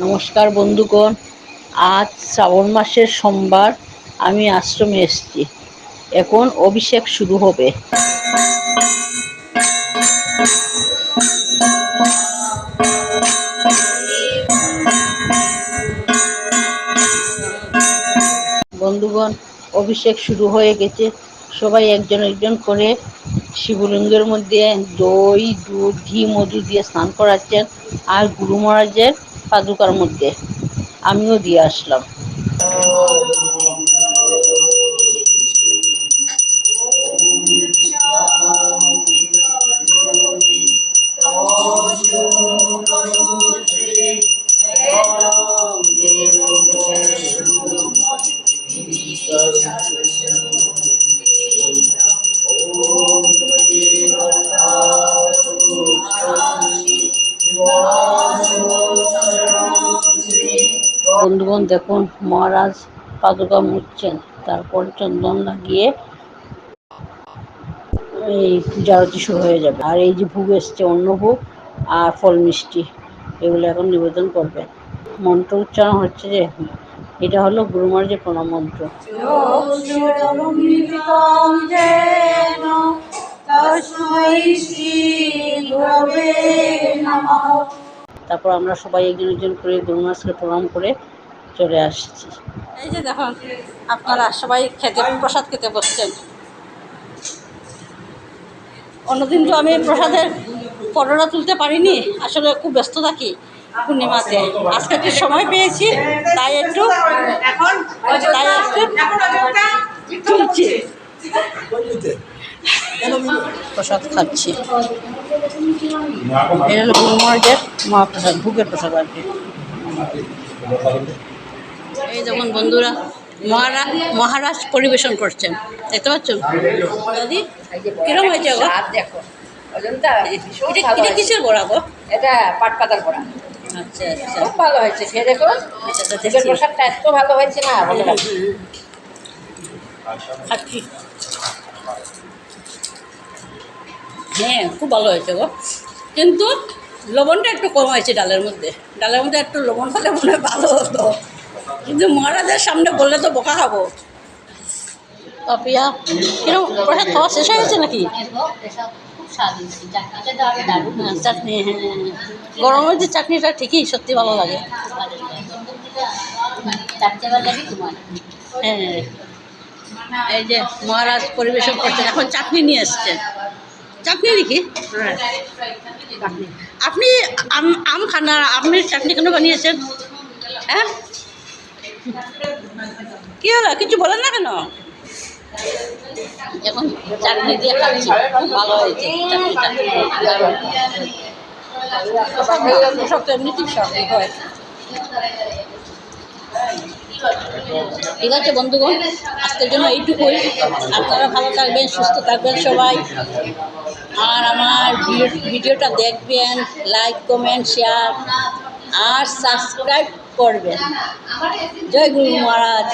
নমস্কার বন্ধুগণ, আজ শ্রাবণ মাসের সোমবার, আমি আশ্রমে এসেছি। এখন অভিষেক শুরু হবে। বন্ধুগণ, অভিষেক শুরু হয়ে গেছে। সবাই একজন একজন করে শিবলিঙ্গের মধ্যে দই, দুধ, ঘি, মধু দিয়ে স্নান করাচ্ছেন। আর গুরু মহারাজের পাদুকার মধ্যে। আমিও দিয়ে আসলাম। বন্ধুগণ, দেখুন, মহারাজ পাদুকা মুছছেন তারপর চন্দন লাগিয়ে এই পূজা আরতি শুরু হয়ে যাবে। আর এই যে ভোগ এসছে অন্য ভোগ আর ফল মিষ্টি, এগুলো এখন নিবেদন করবেন। মন্ত্র উচ্চারণ হচ্ছে যে, এটা হলো গুরুমার যে প্রণাম মন্ত্র। তারপর আমরা সবাই একজন একজন করে গুরু মহারাজকে প্রণাম করে চলে আসছি। এই যে দেখুন আপনারা সবাই খেতে প্রসাদ খেতে বসছেন। অন্যদিন তো আমি প্রসাদের ফটোটা তুলতে পারিনি আসলে খুব ব্যস্ত থাকি পূর্ণিমাতে আজকে একটু সময় পেয়েছি তাই একটু তাই একটু তুলছি। প্রসাদ খাচ্ছি। এটা হলো মহাপ্রসাদ ভোগের প্রসাদ আর কি। এই যেমন বন্ধুরা মহারাজ মহারাজ পরিবেশন করছেন। দেখতে পাচ্ছেন? দাদি কিরম হয়েছে দেখো। এটা ভালো এটা কিসের বড়া গো? এটা পাট পাতার বড়া। আচ্ছা আচ্ছা। খুব ভালো হয়েছে খেয়ে দেখো আচ্ছা, দেখছি। প্রসাদটা এত ভালো হয়েছে না খাচ্ছি। হ্যাঁ খুব ভালো হয়েছে গো। কিন্তু লবণটা একটু কম হয়েছে ডালের মধ্যে। ডালের মধ্যে একটু লবণ হলে মনে হয় ভালো হতো। কিন্তু মহারাজের সামনে বললে তো বোকা খাব পাপিয়া কীরকম প্রসাদ খাওয়া শেষ হয়ে গেছে নাকি? হ্যাঁ চাটনি হ্যাঁ। গরমের যে চাটনিটা ঠিকই সত্যি ভালো লাগে। হ্যাঁ। এই যে মহারাজ পরিবেশন করছেন এখন চাটনি নিয়ে এসছেন। চাটনি নাকি আপনি আম আম খান না আপনি চাটনি কেন বানিয়েছেন? হ্যাঁ? কি হলো? কিছু বলেন না কেন? এখন চাটনি দিয়ে খাচ্ছি। খুব ভালো হয়েছে। সব তো এমনিতেই সবই হয়। ঠিক আছে, বন্ধুগণ, আজকের জন্য এইটুকুই। আপনারা ভালো থাকবেন, সুস্থ থাকবেন সবাই। আর আমার ভিডিও- ভিডিওটা দেখবেন, লাইক, কমেন্ট, শেয়ার, আর সাবস্ক্রাইব করবেন। জয় গুরু মহারাজ।